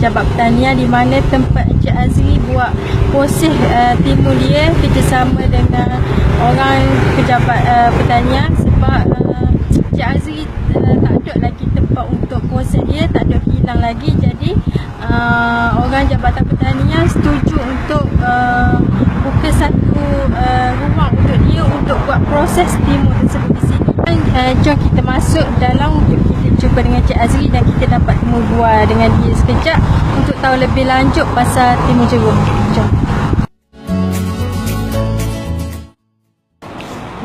Jabat Pertanian di mana tempat Encik Azri buat proses uh, timun dia kerjasama dengan orang pejabat uh, pertanian sebab uh, Encik Azri uh, tak ada lagi tempat untuk proses dia, tak ada hilang lagi jadi uh, orang Jabatan Pertanian setuju untuk uh, buka satu uh, rumah untuk dia untuk buat proses timun tersebut di sini. Uh, jom kita masuk dalam untuk kita jumpa dengan Cik Azri dan kita dapat berbual dengan dia sekejap untuk tahu lebih lanjut pasal timun jeruk. Jom.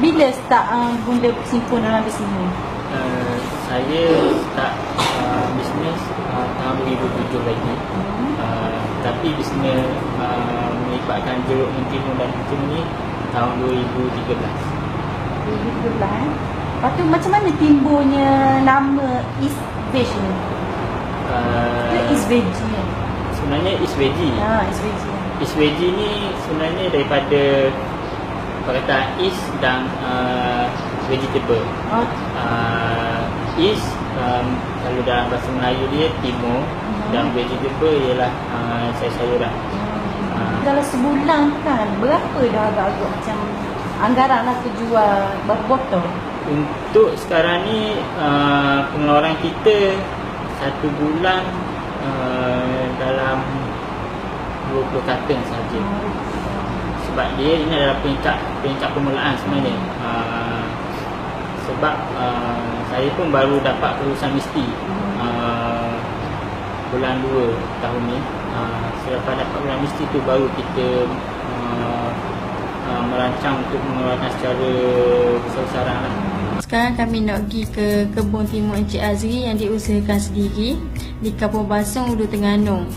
Bila start uh, guna simpul dalam bisnes ni? Uh, saya start uh, bisnes uh, tahun 2007 lagi. Uh, tapi bisnes uh, melibatkan jeruk mentimun dan timun ni tahun 2013. 2013 eh. Lepas tu macam mana timbulnya nama East Veg ni? Uh, Ke East Veg ni? sebenarnya is veggie. Ha, East Veg ni. Is veggie ni sebenarnya daripada perkataan is dan uh, vegetable. Oh, Uh, is um, kalau dalam bahasa Melayu dia timur Mhm. dan vegetable ialah uh, sayur-sayuran. hmm. Dalam sebulan kan, berapa dah agak-agak macam anggaran lah terjual berapa botol? Untuk sekarang ni uh, pengeluaran kita satu bulan uh, dalam 20 karton saja. Sebab dia ini adalah peringkat peringkat permulaan sebenarnya. Uh, sebab uh, saya pun baru dapat kelulusan mesti uh, bulan 2 tahun ni. Uh, selepas dapat kelulusan mesti tu baru kita uh, uh, merancang untuk mengeluarkan secara besar-besaran lah. Sekarang kami nak pergi ke kebun timun Encik Azri yang diusahakan sendiri di Kampung Basong, Ulu Terengganu.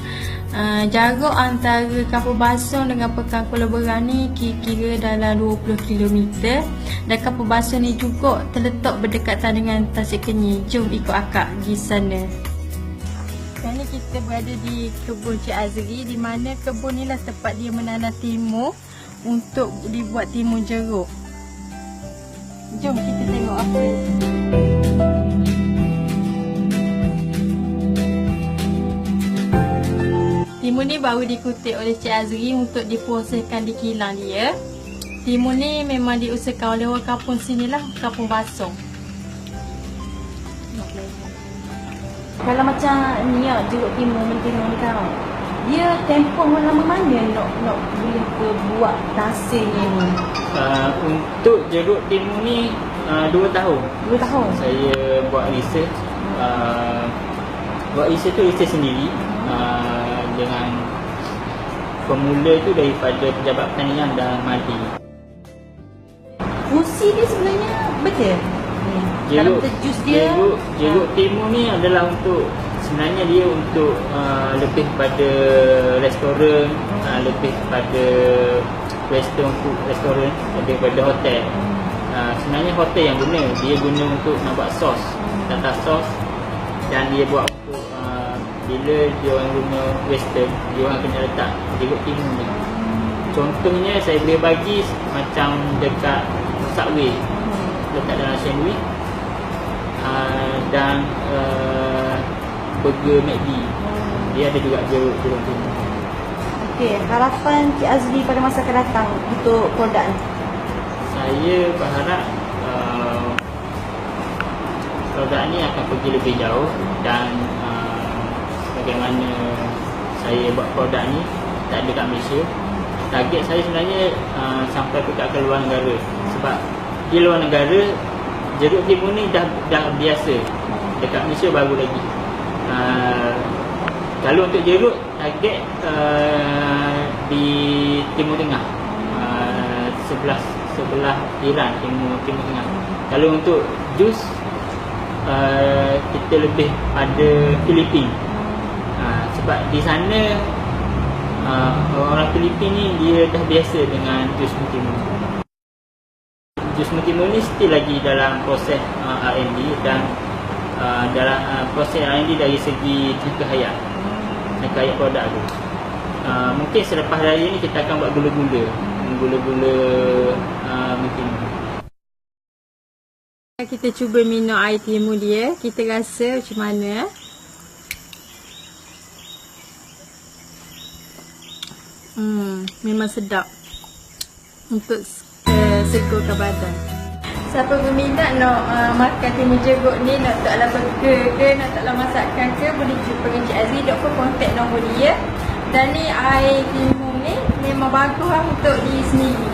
Uh, jarak antara Kampung Basong dengan Pekan Kuala Berang ni kira-kira dalam 20 km dan Kampung Basong ni juga terletak berdekatan dengan Tasik Kenyi. Jom ikut akak pergi sana. Sekarang ni kita berada di kebun Cik Azri di mana kebun ni lah tempat dia menanam timun untuk dibuat timun jeruk. Jom kita tengok apa. Timun ni baru dikutip oleh Cik Azri untuk diproseskan di kilang dia. Timun ni memang diusahakan oleh orang kampung sini lah, kampung Basong. Kalau macam ni ya, jeruk timun mentimun ni kan. Dia tempoh lama mana nak nak boleh buat nasi ni? Uh, untuk jeruk timun ni uh, 2 tahun Dua tahun. saya buat research uh, buat research tu research sendiri uh, dengan pemula tu daripada pejabat pertanian dan madi Fungsi dia sebenarnya betul. Ni. Dalam terjus dia. jeruk, jeruk timun ni adalah untuk sebenarnya dia untuk uh, lebih pada restoran uh, lebih pada western food restoran lebih pada hotel. Uh, sebenarnya hotel yang guna dia guna untuk nak buat sos tata sos dan dia buat untuk uh, bila dia orang guna western dia orang kena letak jeruk timun ni contohnya saya boleh bagi macam dekat subway letak dalam sandwich. Uh, dan uh, burger McD dia ada juga jeruk jeruk timun Okey, harapan Cik Azli pada masa akan datang untuk produk ni. saya berharap uh, produk ni akan pergi lebih jauh dan uh, bagaimana saya buat produk ni tak ada kat Malaysia. Target saya sebenarnya uh, sampai ke kat luar negara. Sebab di luar negara jeruk timun ni dah dah biasa. Dekat Malaysia baru lagi uh, kalau untuk jeruk target uh, di Timur Tengah. Uh, sebelah sebelah Iran Timur Timur Tengah. Kalau untuk jus uh, kita lebih pada Filipin. Uh, sebab di sana uh, orang Filipin ni dia dah biasa dengan jus mentimun jus mentimun ni still lagi dalam proses uh, R&D dan uh, dalam uh, proses R&D dari segi jangka hayat. Jangka hayat produk tu. Uh, mungkin selepas dari ini kita akan buat gula-gula. Gula-gula uh, mungkin kita cuba minum air timu dia. Kita rasa macam mana eh? Hmm, memang sedap untuk uh, sekurkan badan. Siapa berminat nak uh, makan timun jeruk ni nak tak lah burger ke nak tak lah masakan ke boleh jumpa dengan Cik Azri dok pun kontak nombor dia. Dan ni air timun ni memang bagus lah untuk diri sendiri